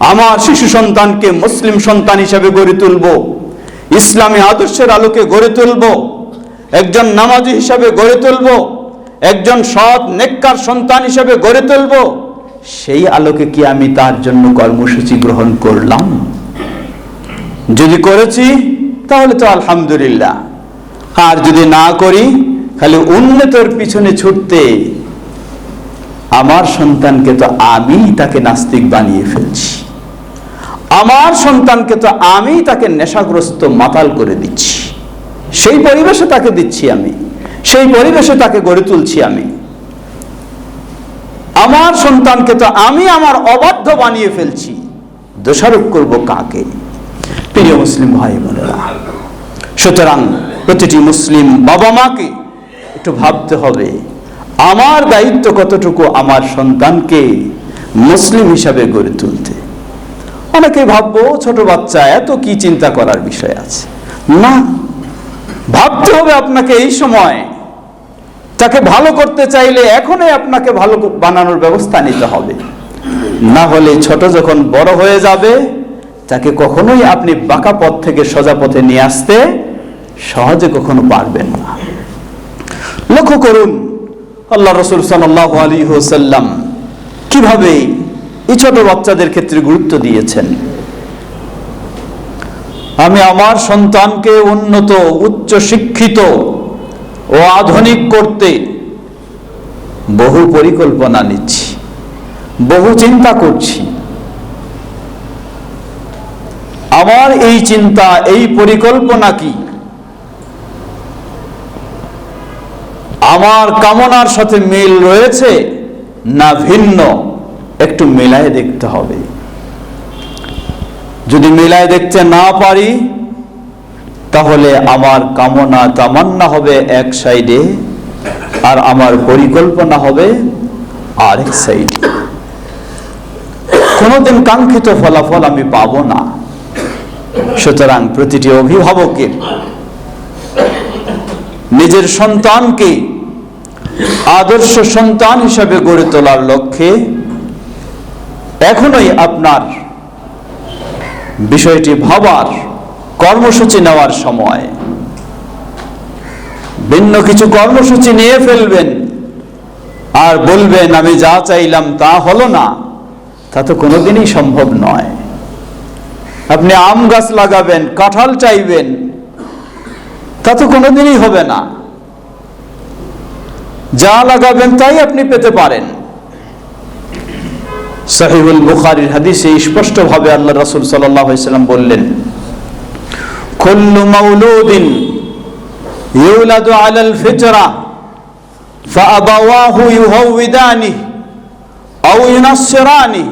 আমার শিশু সন্তানকে মুসলিম সন্তান হিসেবে গড়ে তুলব। ইসলামী আদর্শের আলোকে গড়ে তুলব। একজন নামাজি হিসাবে গড়ে তুলব। একজন সৎ, নেককার সন্তান হিসেবে গড়ে তুলব। সেই আলোকে কি আমি তার জন্য কর্মসূচি গ্রহণ করলাম? যদি করেছি, তাহলে তো আলহামদুলিল্লাহ। আর যদি না করি খালি উন্নতর পিছনে ছুটতে আমার সন্তানকে তো আমি তাকে নাস্তিক বানিয়ে ফেলছি। আমার সন্তানকে তো আমি তাকে নেশাগ্রস্ত মাতাল করে দিচ্ছি। সেই পরিবেশে তাকে দিচ্ছি আমি। সেই পরিবেশে তাকে গড়ে তুলছি আমি। আমার সন্তানকে তো আমি আমার অবাধ্য বানিয়ে ফেলছি। দোষারোপ করব কাকে? প্রিয় মুসলিম ভাই বোনেরা, সুতরাং প্রতিটি মুসলিম বাবা মাকে একটু ভাবতে হবে, আমার দায়িত্ব কতটুকু আমার সন্তানকে মুসলিম হিসাবে গড়ে তুলতে? অনেকে ভাববো ছোট বাচ্চা এত কি চিন্তা করার বিষয় আছে। না, ভাবতে হবে আপনাকে এই সময়। তাকে ভালো করতে চাইলে এখনই আপনাকে ভালো বানানোর ব্যবস্থা নিতে হবে। না হলে ছোট যখন বড় হয়ে যাবে, তাকে কখনোই আপনি বাঁকা পথ থেকে সোজা পথে নিয়ে আসতে সহজে কখনো পারবেন না। লক্ষ্য করুন, আল্লাহ রসুল সাল্লাহ আলী হোসাল্লাম কীভাবে এই ছোট বাচ্চাদের ক্ষেত্রে গুরুত্ব দিয়েছেন। আমি আমার সন্তানকে উন্নত উচ্চ শিক্ষিত ও আধুনিক করতে বহু পরিকল্পনা নিচ্ছি, বহু চিন্তা করছি। আমার এই চিন্তা, এই পরিকল্পনা কি? আমার কামনার সাথে মিল রয়েছে না ভিন্ন? একটু মেলায় দেখতে হবে। যদি মেলায় দেখতে না পারি, তাহলে আমার কামনা তামান্না হবে এক সাইডে আর আমার পরিকল্পনা হবে আরেক সাইডে। কোনোদিন কাঙ্ক্ষিত ফলাফল আমি পাবো না। সুতরাং প্রতিটি অভিভাবকের নিজের সন্তানকে, আদর্শ সন্তান হিসাবে গড়ে তোলার লক্ষ্যে এখনোই আপনার বিষয়টি ভাবার কর্মসূচি নেওয়ার সময়। ভিন্ন কিছু কর্মসূচি নিয়ে ফেলবেন আর বলবেন, আমি যা চাইলাম তা হলো না, তা তো কোনোদিনই সম্ভব নয়। আপনি আম গাছ লাগাবেন, কাঁঠাল চাইবেন, তা তো কোনোদিনই হবে না। যা লাগাবেন তাই আপনি পেতে পারেন। সাহিবুল বুখারির হাদিসে স্পষ্টভাবে আল্লাহ রাসূল সাল্লাল্লাহু আলাইহি সাল্লাম বললেন কুল্লু মাউলুদিন ইউলাদু আলাল ফিতরা فأبواه يهودانه أو ينصرانه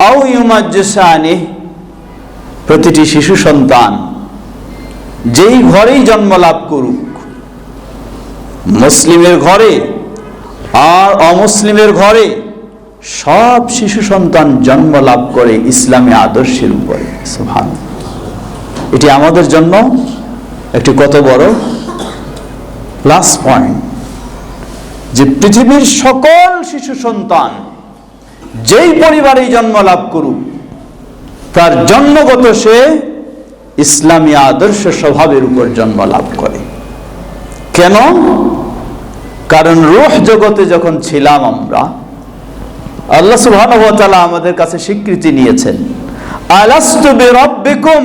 أو يمجسانه প্রতিটি শিশু সন্তান যেই ঘরেই জন্ম লাভ করুক মুসলিমের ঘরে আর অমুসলিমের ঘরে সব শিশু সন্তান জন্ম লাভ করে ইসলামী আদর্শের উপরে। সুবহান এটি আমাদের জন্য একটি কত বড় প্লাস পয়েন্ট যে পৃথিবীর সকল শিশু সন্তান যেই পরিবারেই জন্ম লাভ করুক, তার জন্মগত সে ইসলামী আদর্শ স্বভাবের উপর জন্ম লাভ করে। কেন? কারণ রোহ জগতে যখন ছিলাম আমরা আল্লাহ সুবহানাহু ওয়া তাআলা আমাদের কাছে স্বীকৃতি নিয়েছেন। আলাস্তু বিরাব্বিকুম,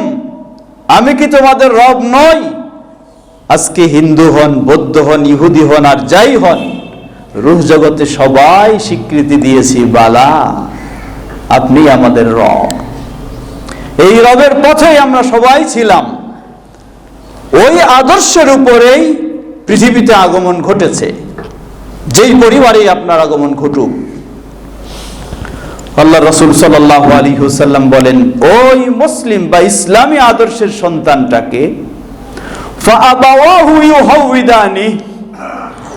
আমি কি তোমাদের রব নই? আজকে হিন্দু হন, বৌদ্ধ হন, ইহুদি হন আর যাই হন, রুহ জগতে সবাই স্বীকৃতি দিয়েছি, বালা, আপনি আমাদের রব। এই রবের পথেই আমরা সবাই ছিলাম। ওই আদর্শের উপরেই পৃথিবীতে আগমন ঘটেছে। যেই পরিবারেই আপনার আগমন ঘটুক আল্লাহ রসুল সাল্লাহ আলী হুসাল্লাম বলেন, ওই মুসলিম বা ইসলামী আদর্শের সন্তানটাকে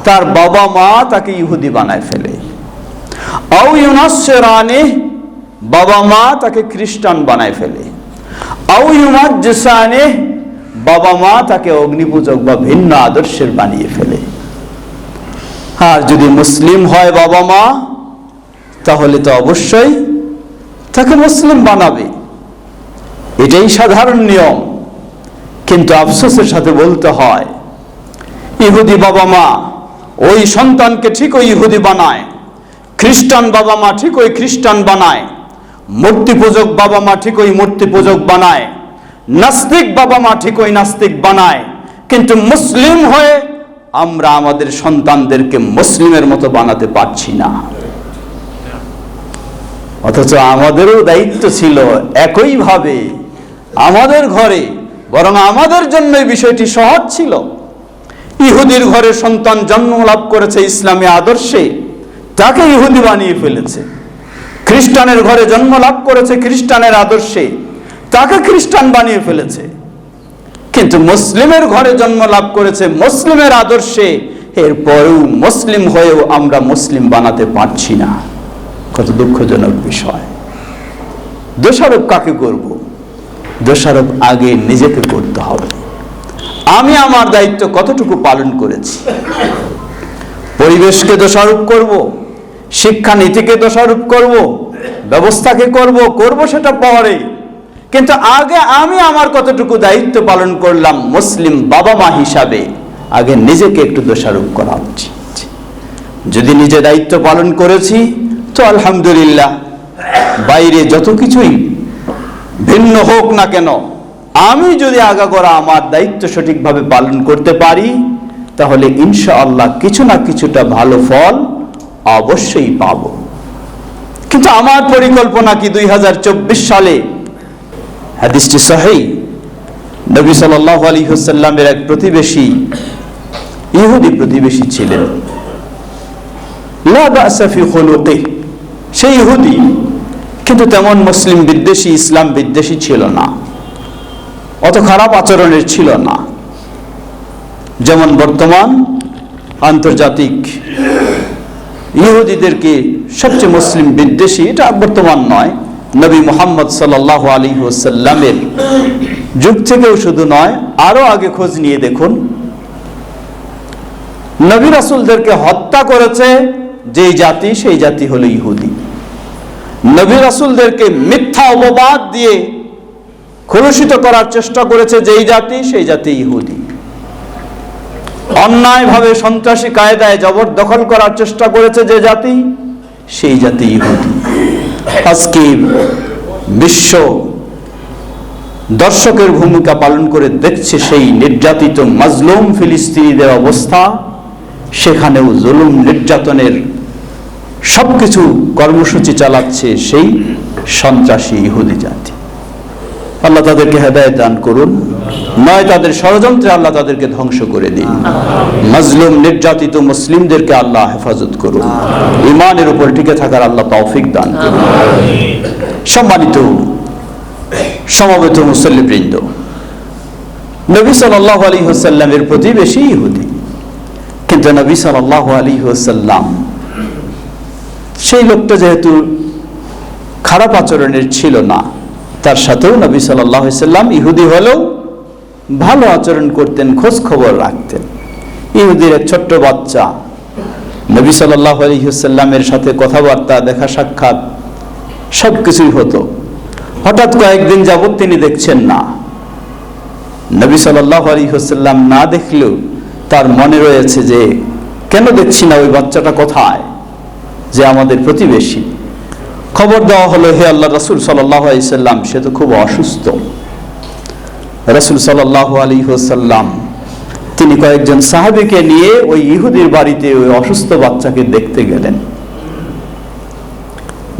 তার বাবা মা তাকে ইহুদি বানায় ফেলে। আউ বাবা মা তাকে খ্রিস্টান বানায় ফেলে। আউ বাবা মা তাকে অগ্নিপূজক বা ভিন্ন আদর্শের বানিয়ে ফেলে। আর যদি মুসলিম হয় বাবা মা তাহলে তো অবশ্যই তাকে মুসলিম বানাবে। এটাই সাধারণ নিয়ম। কিন্তু আফসোসের সাথে বলতে হয়, ইহুদি বাবা মা ওই সন্তানকে ঠিক ওই ইহুদি বানায়, খ্রিস্টান বাবা মা ঠিক ওই খ্রিস্টান বানায় মূর্তি পূজক বাবা মা ঠিক ওই মূর্তি পূজক বানায়, নাস্তিক বাবা মা ঠিক ওই নাস্তিক বানায়, কিন্তু মুসলিম হয়ে আমরা আমাদের সন্তানদেরকে মুসলিমের মতো বানাতে পারছি না। অথচ আমাদেরও দায়িত্ব ছিল একইভাবে আমাদের ঘরে, বরং আমাদের জন্য এই বিষয়টি সহজ ছিল। ইহুদির ঘরে সন্তান জন্ম লাভ করেছে ইসলামী আদর্শে, তাকে ইহুদি বানিয়ে ফেলেছে। খ্রিস্টানের ঘরে জন্ম লাভ করেছে খ্রিস্টানের আদর্শে, তাকে খ্রিস্টান বানিয়ে ফেলেছে। কিন্তু মুসলিমের ঘরে জন্ম লাভ করেছে মুসলিমের আদর্শে, এরপরেও মুসলিম হয়েও আমরা মুসলিম বানাতে পারছি না। কত দুঃখজনক বিষয়। দোষারোপ কাকে করব? দোষারোপ আগে নিজেকে করতে হবে। আমি আমার দায়িত্ব কতটুকু পালন করেছি? পরিবেশকে দোষারোপ করব? শিক্ষা নীতিকে দোষারোপ করব? ব্যবস্থাকে করব? করব সেটা পরে। কিন্তু আগে আমি আমার কতটুকু দায়িত্ব পালন করলাম মুসলিম বাবা মা হিসাবে, আগে নিজেকে একটু দোষারোপ করা উচিত। যদি নিজে দায়িত্ব পালন করেছি তো আলহামদুলিল্লাহ, বাইরে যত কিছুই ভিন্ন হোক না কেন, আমি যদি আগাগোড়া আমার দায়িত্ব সঠিকভাবে পালন করতে পারি, তাহলে ইনশাআল্লাহ কিছু না কিছুটা ভালো ফল অবশ্যই পাব। কিন্তু আমার পরিকল্পনা কি দুই হাজার চব্বিশ সালে? হাদিসটি সহি। নবী সাল্লাহ আলী হুসাল্লামের এক প্রতিবেশী, ইহুদি প্রতিবেশী ছিলেন। সেই ইহুদি, কিন্তু তেমন মুসলিম বিদ্বেষী, ইসলাম বিদ্বেষী ছিল না। অত খারাপ আচরণের ছিল না। যেমন বর্তমান আন্তর্জাতিক ইহুদিদেরকে সবচেয়ে মুসলিম বিদ্বেষী, এটা বর্তমান নয়। নবী মোহাম্মদ সাল্লাহ আলী ওসাল্লামের যুগ থেকেও শুধু নয়, আরও আগে খোঁজ নিয়ে দেখুন। নবী রাসুলদেরকে হত্যা করেছে যেই জাতি, সেই জাতি হলো ইহুদি। নবী রাসুলদেরকে মিথ্যা অপবাদ দিয়ে কলুষিত করার চেষ্টা করেছে যেই জাতি, সেই জাতি ইহুদি। অন্যায়ভাবে সন্ত্রাসী কায়দায় জবরদখল করার চেষ্টা করেছে যে জাতি, সেই জাতি ইহুদি। আজকে বিশ্ব দর্শকের ভূমিকা পালন করে দেখছে সেই নির্যাতিত মাজলুম ফিলিস্তিনিদের অবস্থা, সেখানেও জুলুম নির্যাতনের সবকিছু কর্মসূচি চালাচ্ছে সেই সন্ত্রাসী ইহুদি জাতি। আল্লাহ তাদেরকে হেদায়ত দান করুন। নয় তাদের ষড়যন্ত্রে আল্লাহ তাদেরকে ধ্বংস করে দিন। মাজলুম, নির্যাতিত মুসলিমদেরকে আল্লাহ হেফাজত করুন। ইমানের উপর টিকে থাকার আল্লাহ তৌফিক দান করুন। সম্মানিত সমবেত মুসল্লিবৃন্দ, নবী সাল্লাহ আলী হোসাল্লামের প্রতিবেশী ইহুদি। কিন্তু নবী সাল্লাহ আলী হোসাল্লাম সেই লোকটা যেহেতু খারাপ আচরণের ছিল না, তার সাথেও নবী সাল্লাম ইহুদি হলেও ভালো আচরণ করতেন, খোঁজ খবর রাখতেন। ইহুদির এক ছোট্ট বাচ্চা, নবী সাল্লাহ আলহিসাল্লামের সাথে কথাবার্তা, দেখা সাক্ষাৎ সব কিছুই হতো। হঠাৎ কয়েকদিন যাবৎ তিনি দেখছেন না। নবী সাল্লাহ আলহিহাল্লাম না দেখলেও তার মনে রয়েছে যে, কেন দেখছি না ওই বাচ্চাটা কোথায়? যে আমাদের প্রতিবেশী। খবর দেওয়া হলো, হে আল্লাহ রসুল আলাইসাল্লাম সে তো খুব অসুস্থ। রসুল সাল্লাহ আলী হোসাল্লাম তিনি কয়েকজন সাহাবিকে নিয়ে ওই ইহুদির বাড়িতে ওই অসুস্থ বাচ্চাকে দেখতে গেলেন।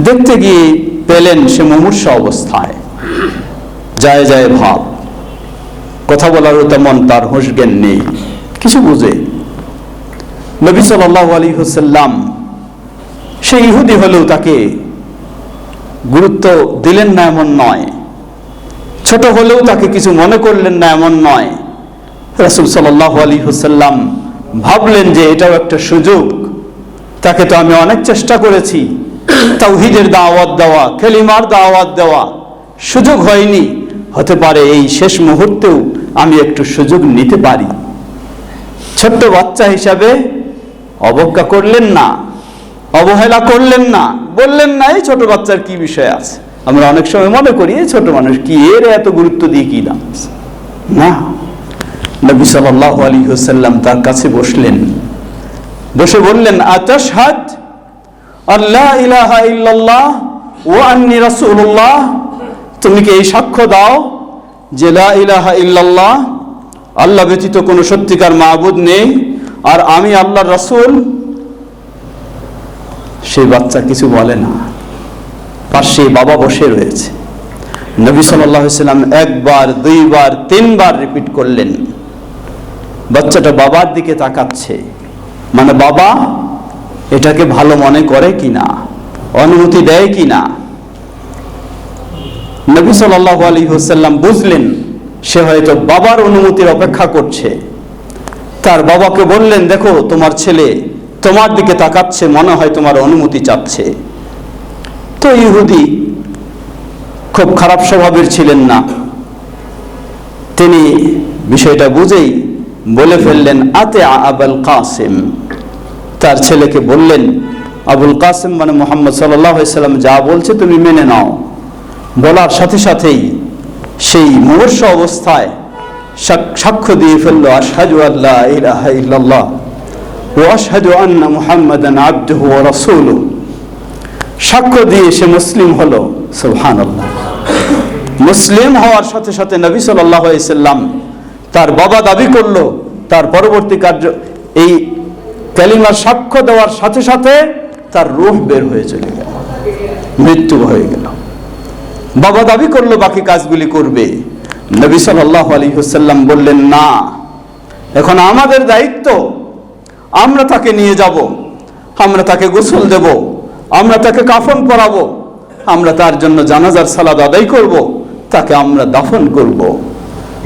দেখতে গিয়ে পেলেন সে মুমূর্ষ অবস্থায়। যায় যায় ভাব। কথা বলারও তেমন তার হুঁশ জ্ঞান নেই। কিছু বুঝে। নবী সাল্লাহ আলী হোসাল্লাম সে ইহুদি হলেও তাকে গুরুত্ব দিলেন না এমন নয়। ছোট হলেও তাকে কিছু মনে করলেন না এমন নয়। রাসুল সাল্লাহ আলী হুসাল্লাম ভাবলেন যে এটাও একটা সুযোগ। তাকে তো আমি অনেক চেষ্টা করেছি। তাওহিদের দাওয়াত দেওয়া খেলিমার দাওয়াত দেওয়া সুযোগ হয়নি। হতে পারে এই শেষ মুহূর্তেও আমি একটু সুযোগ নিতে পারি। ছোট্ট বাচ্চা হিসাবে অবজ্ঞা করলেন না। অবহেলা করলেন না। বললেন না, এই ছোট বাচ্চার কি বিষয় আছে? আমরা অনেক সময় মনে করি, এই ছোট মানুষ কি? এর এত গুরুত্ব দিয়ে কি দাম না। নবী সাল্লাল্লাহু আলাইহি ওয়াসাল্লাম তার কাছে বসলেন। বসে বললেন, আতাশহাদ আল্লাহ ইলাহা ইল্লাল্লাহ ওয়া আন্নি রাসূলুল্লাহ। তুমি কি এই সাক্ষ্য দাও যে লা ইলাহা ইল্লাল্লাহ, আল্লাহ ব্যতীত কোনো সত্যিকার মাবুদ নেই, আর আমি আল্লাহর রাসূল? সেই বাচ্চা কিছু বলে না। পাশে বাবা বসে রয়েছে। নবী আলাইহি সাল্লাম একবার, দুইবার, তিনবার রিপিট করলেন। বাচ্চাটা বাবার দিকে তাকাচ্ছে। মানে বাবা এটাকে ভালো মনে করে কিনা? অনুমতি দেয় কিনা? নবী সাল্লাল্লাহু আলাইহি ওয়াসাল্লাম বুঝলেন, সে হয়তো বাবার অনুমতির অপেক্ষা করছে। তার বাবাকে বললেন, দেখো, তোমার ছেলে তোমার দিকে তাকাচ্ছে, মনে হয় তোমার অনুমতি চাচ্ছে। তো ইহুদি খুব খারাপ স্বভাবের ছিলেন না। তিনি বিষয়টা বুঝেই বলে ফেললেন, আতে আবুল কাসেম। তার ছেলেকে বললেন, আবুল কাসেম মানে মোহাম্মদ সাল্লাম যা বলছে তুমি মেনে নাও। বলার সাথে সাথেই সেই মুহূর্ষ অবস্থায় সাক্ষ্য দিয়ে ফেলল, আশহাদু আল্লাহ ইলাহা ইল্লাল্লাহ ও আশহাদু আন্না মুহাম্মাদান আবদুহু ওয়া রাসূলুহু। সাক্ষ্য দিয়ে সে মুসলিম হলো, সুবহানাল্লাহ। মুসলিম হওয়ার সাথে সাথে নবী সাল্লাল্লাহু আলাইহি সাল্লাম তার বাবা দাবি করল, তার পরবর্তী কার্য, এই কালিমার সাক্ষ্য দেওয়ার সাথে সাথে তার রূহ বের হয়ে চলে গেল, মৃত্যু হয়ে গেল। বাবা দাবি করল, বাকি কাজগুলি করবে। নবী সাল্লাল্লাহু আলাইহি ওয়াসাল্লাম বললেন, না, এখন আমাদের দায়িত্ব আমরা তাকে নিয়ে যাব, আমরা তাকে গোসল দেব, আমরা তাকে কাফন পরাবো, আমরা তার জন্য জানাজার সালাদ আদায় করব, তাকে আমরা দাফন করব।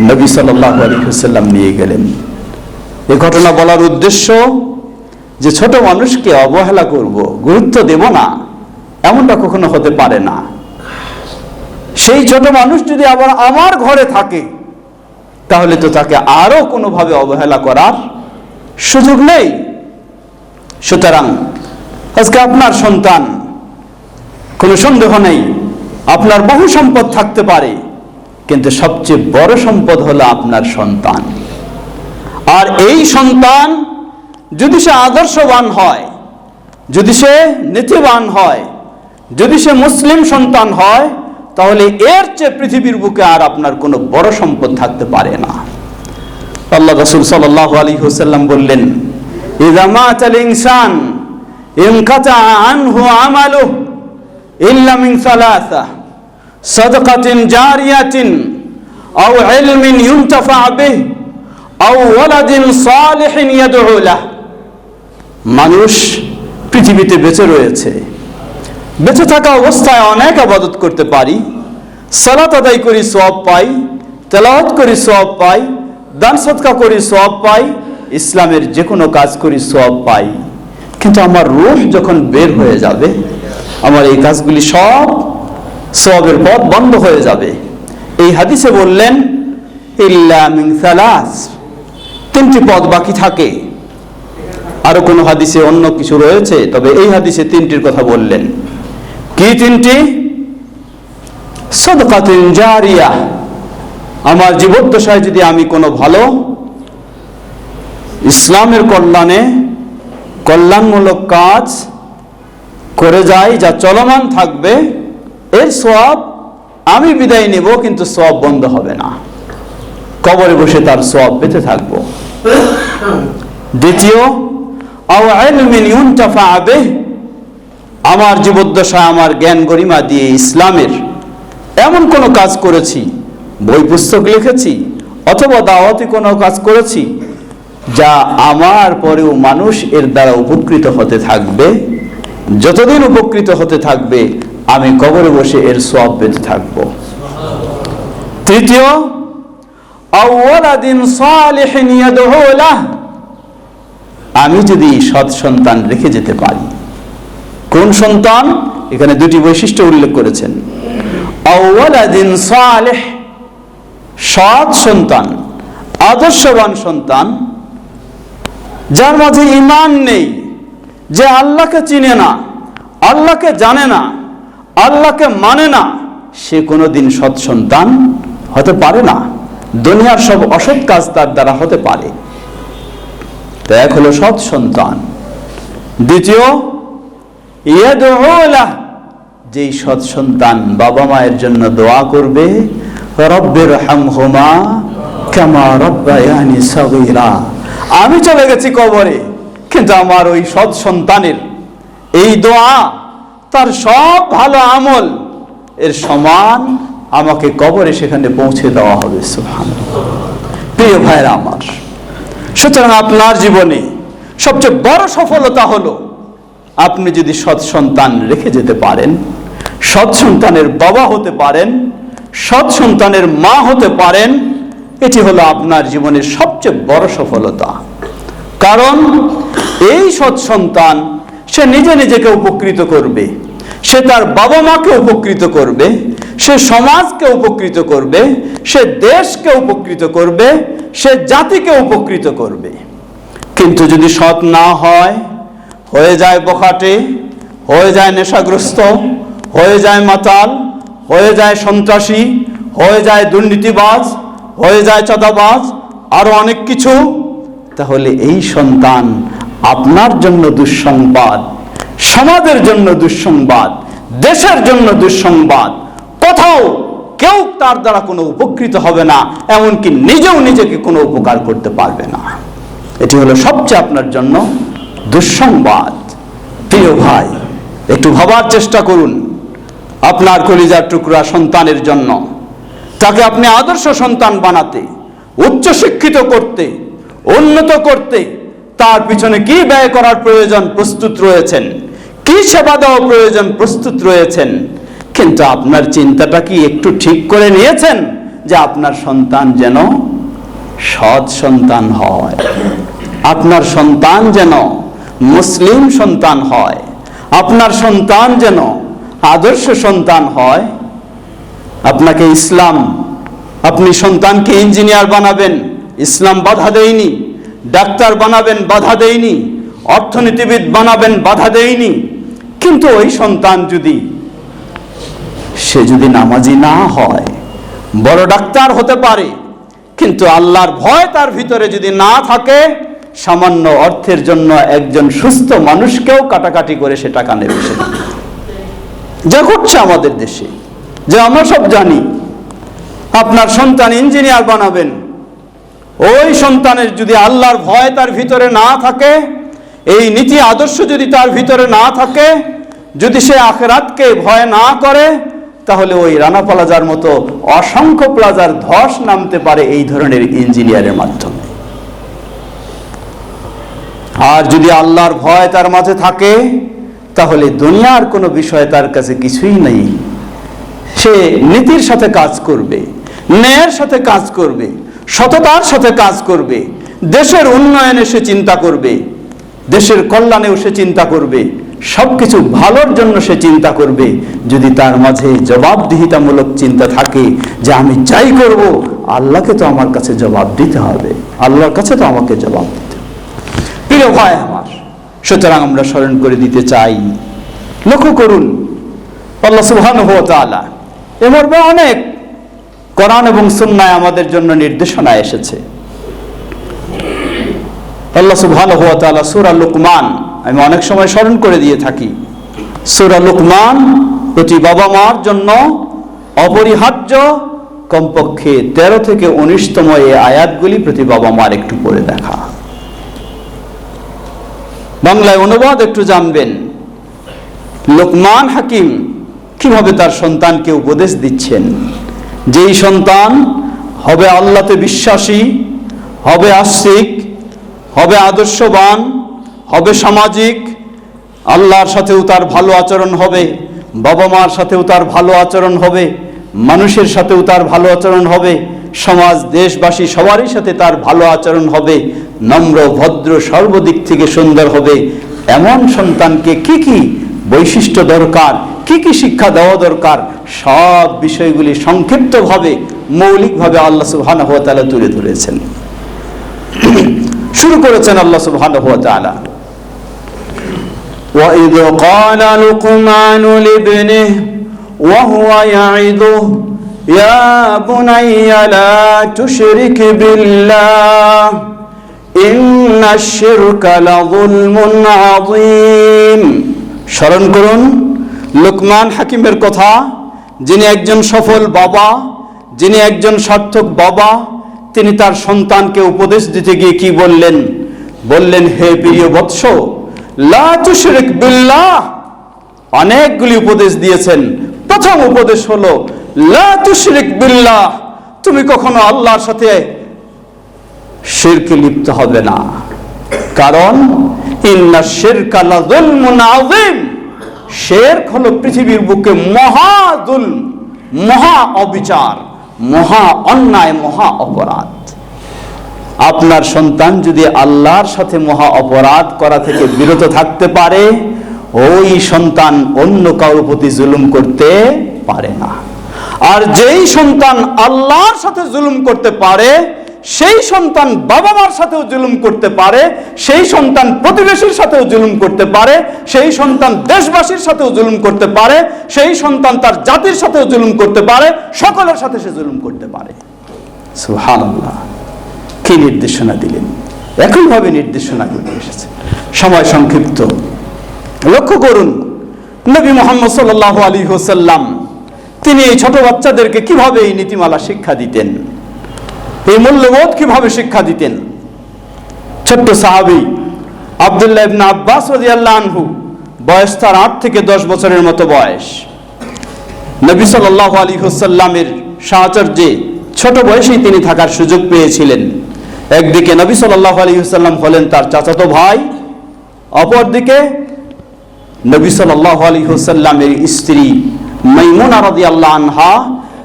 নবী ওয়াসাল্লাম নিয়ে গেলেন। এ ঘটনা বলার উদ্দেশ্য যে ছোট মানুষকে অবহেলা করব, গুরুত্ব দেব না, এমনটা কখনো হতে পারে না। সেই ছোট মানুষ যদি আবার আমার ঘরে থাকে, তাহলে তো তাকে আরও কোনোভাবে অবহেলা করার সুযোগ নেই। সুতরাং আজকে আপনার সন্তান, কোনো সন্দেহ নেই, আপনার বহু সম্পদ থাকতে পারে, কিন্তু সবচেয়ে বড় সম্পদ হলো আপনার সন্তান। আর এই সন্তান যদি সে আদর্শবান হয়, যদি সে নীতিবান হয়, যদি সে মুসলিম সন্তান হয়, তাহলে এর চেয়ে পৃথিবীর বুকে আর আপনার কোনো বড় সম্পদ থাকতে পারে না। আল্লাহ রসুল সাল্লাহ আলী হুসাল্লাম বললেন ইদা মাতাল ইনসান, ইনকাতা আনহু আমালুহ ইল্লা মিন সালাসা, সাদকাতিন জারিয়াতিন, আও ইলমিন ইউনতাফা বিহ, আও ওয়ালাদিন সালিহিন ইয়াদউ লাহ। মানুষ পৃথিবীতে বেঁচে রয়েছে। বেঁচে থাকা অবস্থায় অনেক আবাদত করতে পারি, সালাত আদায় করি সব পাই, তেলাওয়াত করি সব পাই দান সৎকা করি সব পাই, ইসলামের যে কোনো কাজ করি সব পাই। কিন্তু আমার রূহ যখন বের হয়ে যাবে, আমার এই কাজগুলি সব সবের পথ বন্ধ হয়ে যাবে। এই হাদিসে বললেন তিনটি পদ বাকি থাকে। আরও কোনো হাদিসে অন্য কিছু রয়েছে? তবে এই হাদিসে তিনটির কথা বললেন। কি তিনটি? সদকাতিন জারিয়া। আমার জীবদ্দশায় যদি আমি কোনো ভালো ইসলামের কল্যাণে কল্যাণমূলক কাজ করে যাই, যা চলমান থাকবে, এর সব আমি বিদায় নেব, কিন্তু সব বন্ধ হবে না। কবরে বসে তার সব পেতে থাকব। দ্বিতীয় আমার জীবদ্দশায় আমার জ্ঞান গরিমা দিয়ে ইসলামের এমন কোনো কাজ করেছি বই পুস্তক লিখেছি অথবা দাওয়াতি কোনো কাজ করেছি, যা আমার পরেও মানুষ এর দ্বারা উপকৃত হতে থাকবে। যতদিন উপকৃত হতে থাকবে, আমি কবরে বসে এর সব পেতে থাকব। তৃতীয় আমি যদি সৎ সন্তান রেখে যেতে পারি। কোন সন্তান? এখানে দুটি বৈশিষ্ট্য উল্লেখ করেছেন। আউওয়ালাদিন সালেহ সৎ সন্তান, আদর্শবান সন্তান, যার মাঝে ইমান নেই, যে আল্লাহকে চিনে না, আল্লাহকে জানে না, আল্লাহকে মানে না, সে কোনোদিন সৎ সন্তান হতে পারে না। দুনিয়ার সব অসৎ কাজ তার দ্বারা হতে পারে। তো এক হলো সৎ সন্তান। দ্বিতীয় যেই সৎ সন্তান বাবা মায়ের জন্য দোয়া করবে আমি চলে গেছি কবরে, কিন্তু আমার ওই সৎ সন্তানের এই দোয়া, তার সব ভালো আমল, এর সমান আমাকে কবরে সেখানে পৌঁছে দেওয়া হবে প্রিয় ভাইরা আমার, সুতরাং আপনার জীবনে সবচেয়ে বড় সফলতা হলো, আপনি যদি সৎ সন্তান রেখে যেতে পারেন, সৎ সন্তানের বাবা হতে পারেন সৎ সন্তানের মা হতে পারেন, এটি হলো আপনার জীবনের সবচেয়ে বড় সফলতা। কারণ এই সৎ সন্তান, সে নিজে নিজেকে উপকৃত করবে, সে তার বাবা মাকে উপকৃত করবে, সে সমাজকে উপকৃত করবে, সে দেশকে উপকৃত করবে, সে জাতিকে উপকৃত করবে। কিন্তু যদি সৎ না হয়, হয়ে যায় বখাটে, হয়ে যায় নেশাগ্রস্ত, হয়ে যায় মাতাল হয়ে যায় সন্ত্রাসী, হয়ে যায় দুর্নীতিবাজ, হয়ে যায় চাঁদাবাজ, আরও অনেক কিছু। তাহলে এই সন্তান আপনার জন্য দুঃসংবাদ, সমাজের জন্য দুঃসংবাদ, দেশের জন্য দুঃসংবাদ। কোথাও কেউ তার দ্বারা কোনো উপকৃত হবে না, এমনকি নিজেও নিজেকে কোনো উপকার করতে পারবে না। এটি হলো সবচেয়ে আপনার জন্য দুঃসংবাদ। প্রিয় ভাই, একটু ভাবার চেষ্টা করুন। আপনার কলিজার টুকরা সন্তানের জন্য। তাকে আপনি আদর্শ সন্তান বানাতে, উচ্চ শিক্ষিত করতে, উন্নত করতে তার পিছনে কি ব্যয় করার প্রয়োজন প্রস্তুত রয়েছেন? কি সেবা দেওয়া প্রয়োজন প্রস্তুত রয়েছেন? কিন্তু আপনার চিন্তাটা কি একটু ঠিক করে নিয়েছেন যে আপনার সন্তান যেন সৎ সন্তান হয়? আপনার সন্তান যেন মুসলিম সন্তান হয়? আপনার সন্তান যেন আদর্শ সন্তান হয়, আপনাকে ইসলাম, আপনি সন্তানকে ইঞ্জিনিয়ার বানাবেন, ইসলাম বাধা দেয়নি, ডাক্তার বানাবেন, বাধা দেয়নি, অর্থনীতিবিদ বানাবেন, বাধা দেয়নি। কিন্তু ওই সন্তান যদি, সে যদি নামাজি না হয়, বড় ডাক্তার হতে পারে, কিন্তু আল্লাহর ভয় তার ভিতরে যদি না থাকে, সামান্য অর্থের জন্য একজন সুস্থ মানুষকেও কাটাকাটি করে সে টাকা নেবে সে যা ঘটছে আমাদের দেশে, যে আমরা সব জানি। আপনার সন্তান ইঞ্জিনিয়ার বানাবেন। ওই সন্তানের যদি আল্লাহর ভয় তার ভিতরে না থাকে, এই নীতি আদর্শ যদি তার ভিতরে না থাকে, যদি সে আখেরাতকে ভয় না করে, তাহলে ওই রানা প্লাজার মতো অসংখ্য প্লাজার ধস নামতে পারে এই ধরনের ইঞ্জিনিয়ারের মাধ্যমে। আর যদি আল্লাহর ভয় তার মাঝে থাকে তাহলে দুনিয়ার কোনো বিষয় তার কাছে কিছুই নেই। সে নীতির সাথে কাজ করবে, ন্যায়ের সাথে কাজ করবে, সততার সাথে কাজ করবে, দেশের উন্নয়নে সে চিন্তা করবে, দেশের কল্যাণেও সে চিন্তা করবে, সবকিছু ভালোর জন্য সে চিন্তা করবে। যদি তার মাঝে জবাবদিহিতামূলক চিন্তা থাকে যে আমি যাই করব, আল্লাহকে তো আমার কাছে জবাব দিতে হবে। আল্লাহর কাছে তো আমাকে জবাব দিতে হবে। প্রিয় ভাই আমার সুতরাং আমরা স্মরণ করে দিতে চাই। লক্ষ্য করুন, আল্লাহ সুবহান হো তালা এ মর্মে অনেক কোরআন এবং সুন্নায় আমাদের জন্য নির্দেশনা এসেছে। আল্লাহ সুবহান হো তালা সুরা লুকমান, আমি অনেক সময় স্মরণ করে দিয়ে থাকি। সুরা লুকমান প্রতি বাবা মার জন্য অপরিহার্য, কমপক্ষে তেরো থেকে উনিশতম এই আয়াতগুলি প্রতি বাবা মার একটু পড়ে দেখা। বাংলায় অনুবাদ, একটু জানবেন। লোকমান হাকিম কীভাবে তার সন্তানকে উপদেশ দিচ্ছেন? যেই সন্তান হবে আল্লাতে বিশ্বাসী, হবে আস্তিক, হবে আদর্শবান, হবে সামাজিক, আল্লাহর সাথেও তার ভালো আচরণ হবে বাবা মার সাথেও তার ভালো আচরণ হবে, মানুষের সাথেও তার ভালো আচরণ হবে সমাজ দেশবাসী সবারই সাথে তার ভালো আচরণ হবে নম্র ভদ্র সর্বদিক থেকে সুন্দর হবে এমন সন্তানকে কি কি বৈশিষ্ট্য দরকার কি কি শিক্ষা দেওয়া দরকার সব বিষয়গুলি সংক্ষিপ্তভাবে মৌলিকভাবে আল্লাহ সুবহানাহু ওয়া তাআলা তুলে ধরেছেন শুরু করেছেন আল্লাহ সুবহানাহু ওয়া তাআলা وإذ قال لقمان لابنه وهو يعظه يا بني لا تشرك بالله إن الشرك لظلم عظيم স্মরণ করুন লোকমান হাকিমের কথা যিনি একজন সফল বাবা যিনি একজন সার্থক বাবা তিনি তার সন্তানকে উপদেশ দিতে গিয়ে কি বললেন বললেন হে প্রিয় বৎস লা তুশরিক বিল্লাহ অনেকগুলি উপদেশ দিয়েছেন প্রথম উপদেশ হলো লা তুশরিক বিল্লাহ, তুমি কখনো আল্লাহর সাথে শিরকে লিপ্ত হবে না। কারণ, ইন্না শিরকা লাযুলমুন আযীম। শিরক হলো পৃথিবীর বুকে মহা জুলম, মহা অবিচার, মহা অন্যায়, মহা অপরাধ। আপনার সন্তান যদি আল্লাহর সাথে মহা অপরাধ করা থেকে বিরত থাকতে পারে, ওই সন্তান অন্য কারোর প্রতি জুলুম করতে পারে না। আর যেই সন্তান আল্লাহর সাথে জুলুম করতে পারে, সেই সন্তান বাবা মার সাথেও জুলুম করতে পারে, সেই সন্তান প্রতিবেশীর সাথেও জুলুম করতে পারে, সেই সন্তান দেশবাসীর সাথেও জুলুম করতে পারে, সেই সন্তান তার জাতির সাথেও জুলুম করতে পারে, সকলের সাথে সে জুলুম করতে পারে। কি নির্দেশনা দিলেন? একইভাবে নির্দেশনাগুলি এসেছে। সময় সংক্ষিপ্ত। লক্ষ্য করুন, নবী মোহাম্মদ সাল্লাহ আলী হোসাল্লাম তিনি এই ছোট বাচ্চাদেরকে কীভাবে এই নীতিমালা শিক্ষা দিতেন? এই মূল্যবোধ কীভাবে শিক্ষা দিতেন? ছোট্ট সাহাবি আবদুল্লাহ ইবনা আব্বাস রাদিয়াল্লাহু আনহু, বয়স তার আট থেকে দশ বছরের মতো বয়স। নবী সাল্লাহ আলী হোসাল্লামের সাহচর্যে ছোট বয়সেই তিনি থাকার সুযোগ পেয়েছিলেন। একদিকে নবী সাল্লাহ আলী হোসাল্লাম হলেন তার চাচাতো ভাই, অপরদিকে নবী সাল্লাহ আলী হোসাল্লামের স্ত্রী মাইমুনা আল্লাহ আনহা,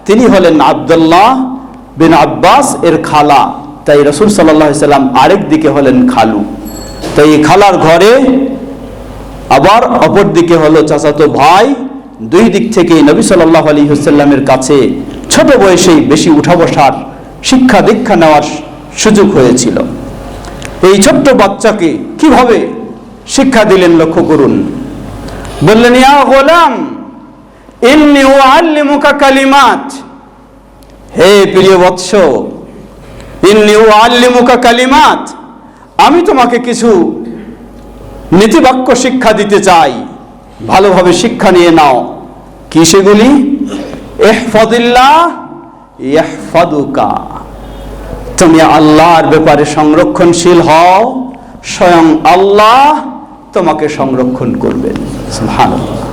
তিনি হলেন আবদুল্লাহ বিন আব্বাস এর খালা। তাই রসুল সাল্লাহ সাল্লাম আরেক দিকে হলেন খালু। তাই এই খালার ঘরে আবার অপর দিকে হলো চাচাতো ভাই। দুই দিক থেকে নবী সাল্লাহ আলী হুসাল্লামের কাছে ছোট বয়সেই বেশি উঠা বসার, শিক্ষা দীক্ষা নেওয়ার সুযোগ হয়েছিল। এই ছোট্ট বাচ্চাকে কীভাবে শিক্ষা দিলেন লক্ষ্য করুন। বললেন, ইয়া গোলাম ইন্নি উআল্লিমুকা কালিমাত। হে প্রিয় বৎস, ইন্নি উআল্লিমুকা কালিমাত। আমি তোমাকে কিছু নীতিবাক্য শিক্ষা দিতে চাই। ভালোভাবে শিক্ষা নিয়ে নাও। কি সেগুলি? এহফদিল্লাহ ইহফাদুকা তুমি আল্লাহর ব্যাপারে সংরক্ষণশীল হও, স্বয়ং আল্লাহ তোমাকে সংরক্ষণ করবেন। সুবহানাল্লাহ।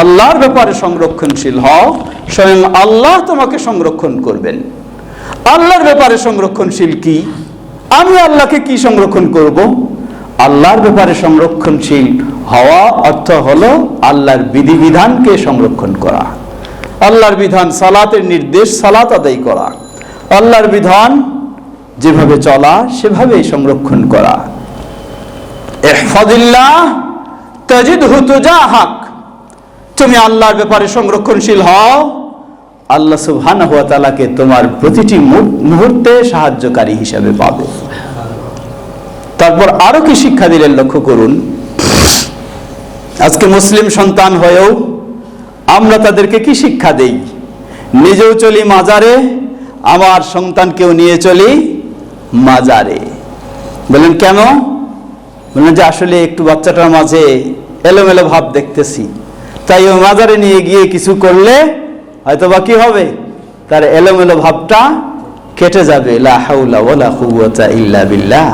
আল্লাহর ব্যাপারে সংরক্ষণশীল হও, স্বয়ং আল্লাহ তোমাকে সংরক্ষণ করবেন। আল্লাহর ব্যাপারে সংরক্ষণশীল কি? আমি আল্লাহকে কি সংরক্ষণ করব? আল্লাহর ব্যাপারে সংরক্ষণশীল হওয়া অর্থ হলো আল্লাহর বিধিবিধানকে সংরক্ষণ করা। আল্লাহর বিধান সালাতের নির্দেশ সালাত আদায় করা। আল্লাহর বিধান যেভাবে চলা, সেভাবেই সংরক্ষণ করা। এহফাদিল্লাহ তাজিদ হুতুজা তুজাহাক। তুমি আল্লাহর ব্যাপারে সংরক্ষণশীল হও। আল্লাহ সুবহানাহু ওয়া তাআলাকে তোমার প্রতিটি মুহূর্তে সাহায্যকারী হিসাবে পাবে। তারপর আরও কি শিক্ষা দিলেন লক্ষ্য করুন। আজকে মুসলিম সন্তান হয়েও আমরা তাদেরকে কি শিক্ষা দেই? নিজেও চলি মাজারে, আমার সন্তানকেও নিয়ে চলি মাজারে। বলেন, কেন? বললেন যে আসলে একটু বাচ্চাটার মাঝে এলোমেলো ভাব দেখতেছি। তাই ও মাজারে নিয়ে গিয়ে কিছু করলে হয়তো বা কি হবে? তার এলোমেলো ভাবটা কেটে যাবে। ইল্লা বিল্লাহ।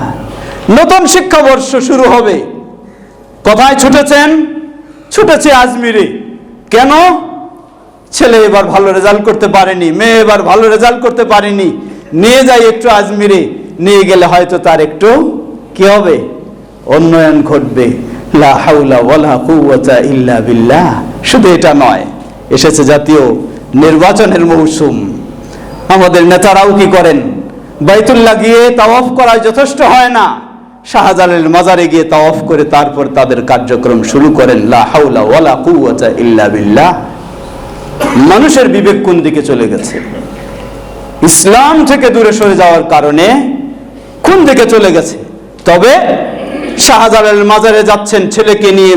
নতুন শিক্ষাবর্ষ শুরু হবে। কোথায় ছুটেছেন? ছুটেছে আজমিরে। কেন? ছেলে এবার ভালো রেজাল্ট করতে পারেনি, মেয়ে এবার ভালো রেজাল্ট করতে পারেনি। নিয়ে যাই একটু আজমিরে, নিয়ে গেলে হয়তো তার একটু কি হবে? উন্নয়ন ঘটবে। লা হাওলা ওয়ালা কুওয়াতা ইল্লা বিল্লাহ। শুধু এটা নয়, এসেছে জাতীয় নির্বাচনের মৌসুম। আমাদের নেতারাও কি করেন? বাইতুল্লাহ গিয়ে তাওয়াফ করা যথেষ্ট হয় না। শাহজালালের মাজারে গিয়ে তাওয়াফ করে তারপর তাদের কার্যক্রম শুরু করেন, লা হাওলা ওয়ালা কুওয়াতা ইল্লা বিল্লাহ। মানুষের বিবেক কোন দিকে চলে গেছে? ইসলাম থেকে দূরে সরে যাওয়ার কারণে কোন দিকে চলে গেছে? তবে শাহজালাল মাজারে যাচ্ছেন ছেলেকে নিয়ে।